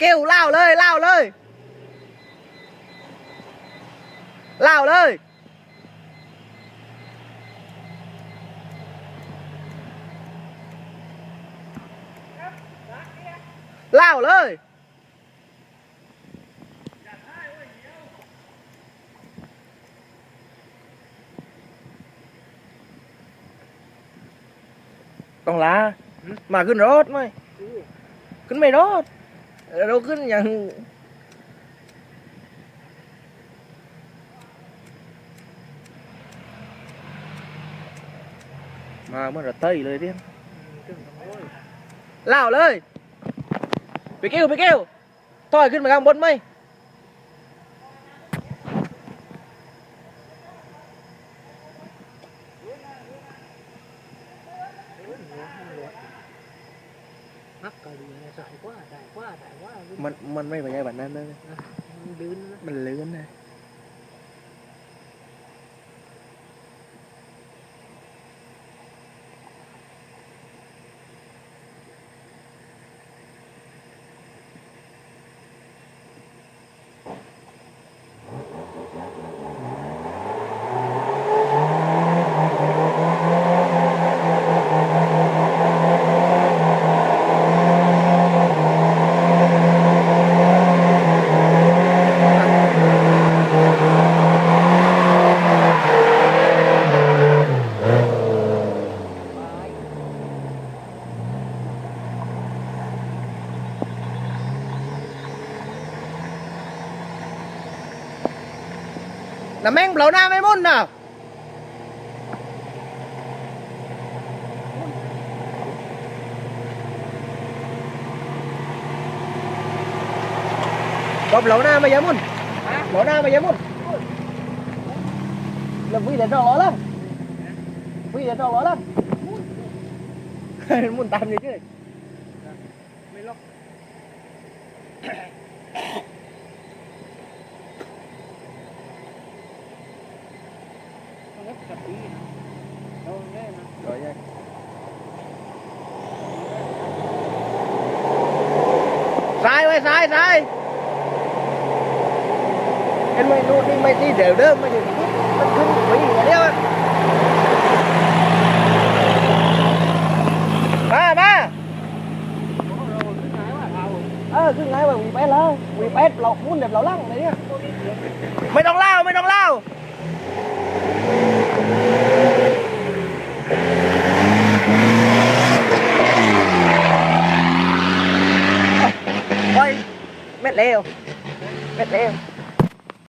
เกิ้วเล่าเลยเล่าเลยเล่าเลย เล่าเลย ต้องลา มาขึ้นรถไหม ขึ้นไม่รอ đâu cứ nhận. Mà mới là tây lời đi lào lời. Bị kêu bị kêu. Thôi, cứ mà gang bốn mây พักก็ดีนะสายกว่าสายกว่าสายกว่ามันมันไม่ไปใหญ่แบบนั้นนะมันลื่นนะมันลื่นนะ น้ำแม่งเปล่าหน้าไม่มุ่นนะก็เปล่าหน้าไม่ยามุ่นเปล่าหน้าไม่ยามุ่นแล้ววิ่งเดี๋ยวรอแล้ววิ่งเดี๋ยวรอแล้วมุ่นตามอยู่เฉยไม่ล็อกต้องเล็กกับปีนะเราแย่นะ Rồi nha. Sai ơi, sai, sai. Em mày nuôi đi mày đi đều đơm mày đừng nó không bị gì vậy á. Ba, ba. เราขึ้นไหนวะเรา Ờ, cứ ngay mà quỳ bé lơ. Quỳ bé lột muốn đẹp lẩu lăng này nha. Mày don't เร็วเบ็ดเร็ว